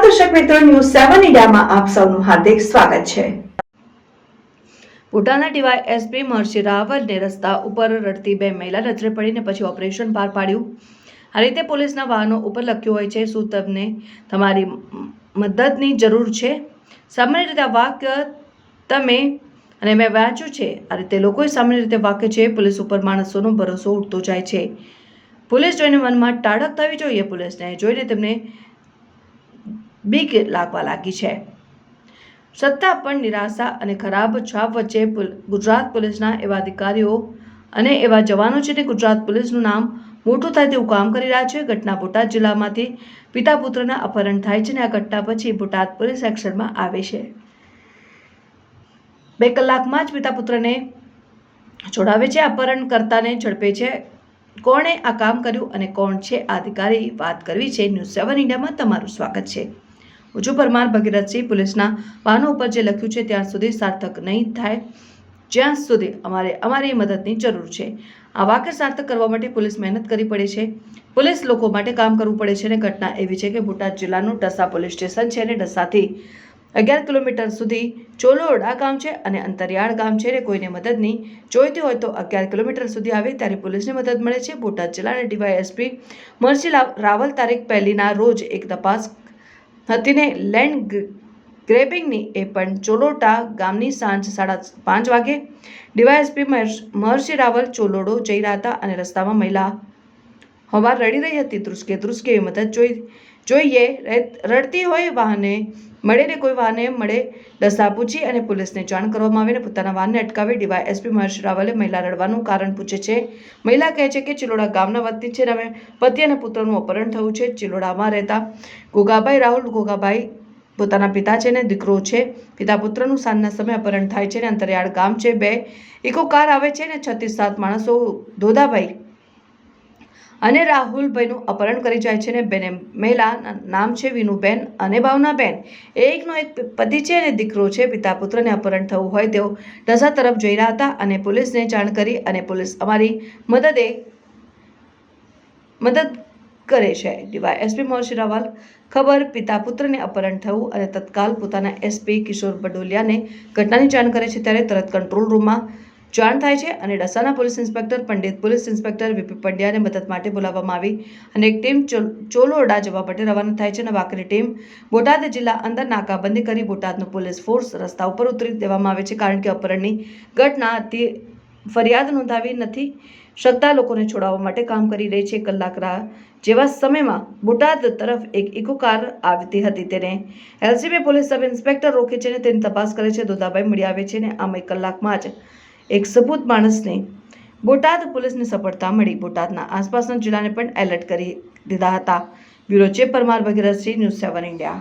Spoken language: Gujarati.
મિત્રો ન્યૂઝ સેવન ઇન્ડિયામાં આપ સૌનું હાર્દિક સ્વાગત છે. ભૂટાના ડીવાય એસપી મહર્ષિ રાવલને રસ્તા ઉપર રડતી બે મહિલા નજરે પડીને પછી ઓપરેશન પાર પાડ્યું. આ રીતે પોલીસના વાહનો ઉપર લખ્યું હોય છે, શું તમને તમારી મદદની જરૂર છે? સામાન્ય રીતે આ વાક્ય તમે અને મેં વાંચ્યું છે. આ રીતે લોકોએ સામાન્ય રીતે વાક્ય છે, પોલીસ ઉપર માણસોનો ભરોસો ઉઠતો જાય છે. પોલીસ જોઈને મનમાં ટાળક થવી જોઈએ. પોલીસને જોઈને તેમને બીક લાગવા લાગી છે. સત્તા પણ નિરાશા અને ખરાબ છાપ વચ્ચે ગુજરાત પોલીસના એવા અધિકારીઓ અને એવા જવાનો છે ને ગુજરાત પોલીસનું નામ મોટું થાય તેવું કામ કરી રહ્યા છે. ઘટના બોટાદ જિલ્લામાંથી પિતા પુત્રના અપહરણ થાય છે અને આ ઘટના પછી બોટાદ પોલીસ એક્શનમાં આવે છે. બે કલાકમાં જ પિતા પુત્રને છોડાવે છે. અપહરણ કરતાને ઝડપે છે. કોણે આ કામ કર્યું અને કોણ છે? આ અધિકારી વાત કરવી છે. ન્યૂઝ સેવન ઇન્ડિયામાં તમારું સ્વાગત છે. ઉજુ પરમાર ભગીરથસિંહ પોલીસના પાનો ઉપર જે લખ્યું છે, ત્યાં સુધી સાર્થક નહીં થાય. જ્યાં સુધી અમારે અમારી મદદની જરૂર છે. આ વાક્ય સાર્થક કરવા માટે પોલીસ મહેનત કરી પડે છે. પોલીસ લોકો માટે કામ કરવું પડે છે અને ઘટના એવી છે કે બોટાદ જિલ્લાનું ડસા પોલીસ સ્ટેશન છે અને ડસાથી અગિયાર કિલોમીટર સુધી ચોલોડા ગામ છે અને અંતરિયાળ ગામ છે અને કોઈને મદદની જોઈતી હોય તો અગિયાર કિલોમીટર સુધી આવે ત્યારે પોલીસને મદદ મળે છે. બોટાદ જિલ્લાના ડીવાયએસપી મર્સી લા- રાવલ તારીખ પહેલીના રોજ એક તપાસ હતી ને લેન્ડ ગ્રેબિંગની એ પણ ચોલોટા ગામની સાંજ સાડા પાંચ વાગે ડીવાયએસપી મહર્ષિ રાવલ ચોલોડો જઈ રહ્યા હતા અને રસ્તામાં મહિલા હવા રડી રહી હતી. ધ્રુસકે ધ્રુસકે મદદ જોઈ, જોઈએ રડતી હોય વાહને મળે ને કોઈ વાહને મળે દસ્તા પૂછી અને પોલીસને જાણ કરવામાં આવે ને પોતાના વાહનને અટકાવી ડીવાય એસપી મહેશ રાવલે મહિલા રડવાનું કારણ પૂછે છે. મહિલા કહે છે કે ચિલોડા ગામના વતની છે અમે પતિ અને પુત્રનું અપહરણ થયું છે. ચિલોડામાં રહેતા ગોગાભાઈ રાહુલ ગોગાભાઈ પોતાના પિતા છે ને દીકરો છે. પિતા પુત્રનું સાંજના સમયે અપહરણ થાય છે ને અંતરિયાળ ગામ છે બે. ઇકો કાર આવે છે ને છત્રીસ સાત માણસો ધોધાભાઈ અને રાહુલભાઈનું અપહરણ કરી જાય છે ને બેને મહિલા નામ છે વિનુબેન અને ભાવનાબેન. એકનો એક પતિ છે અને દીકરો છે. પિતા પુત્રને અપહરણ થવું હોય તેઓ ઢસા તરફ જઈ રહ્યા હતા અને પોલીસને જાણ કરી અને પોલીસ અમારી મદદે મદદ કરે છે. ડીવાય એસપી મહર્ષિ રાવલ, ખબર, પિતા પુત્રને અપહરણ થયું અને તત્કાલ પોતાના એસપી કિશોર બડોલિયાને ઘટનાની જાણ કરે છે ત્યારે તરત કંટ્રોલ રૂમમાં જાણ થાય છે અને ડસાના police inspector, Pandit police inspector V P પંડ્યાને મદદ માટે બોલાવવામાં આવી અને એક ટીમ ચોલોરડા જવા માટે રવાના થાય છે અને બાકીની ટીમ બોટાદ જિલ્લા અંદર નાકાબંધી કરી બોટાદનું પોલીસ ફોર્સ રસ્તા ઉપર ઉતરી દેવામાં આવે છે કારણ કે અપહરણની ઘટના અતિ ફરિયાદ નોંધાવી નથી શકતા લોકોને છોડાવવા માટે કામ કરી રહી છે. કલાક રાહ જેવા સમયમાં બોટાદ તરફ એક ઇકો કાર આવતી હતી. તેને એલસીબી પોલીસ સબ ઇન્સ્પેક્ટર રોકે છે અને તેની તપાસ કરે છે. દોદાભાઈ મળી આવે છે અને આમાં એક કલાકમાં જ એક સબૂત માણસને બોટાદ પોલીસને સફળતા મળી. બોટાદના આસપાસના જિલ્લાને પણ એલર્ટ કરી દીધા હતા. Bureau chief Parmar Bhagirathsinh news seven India.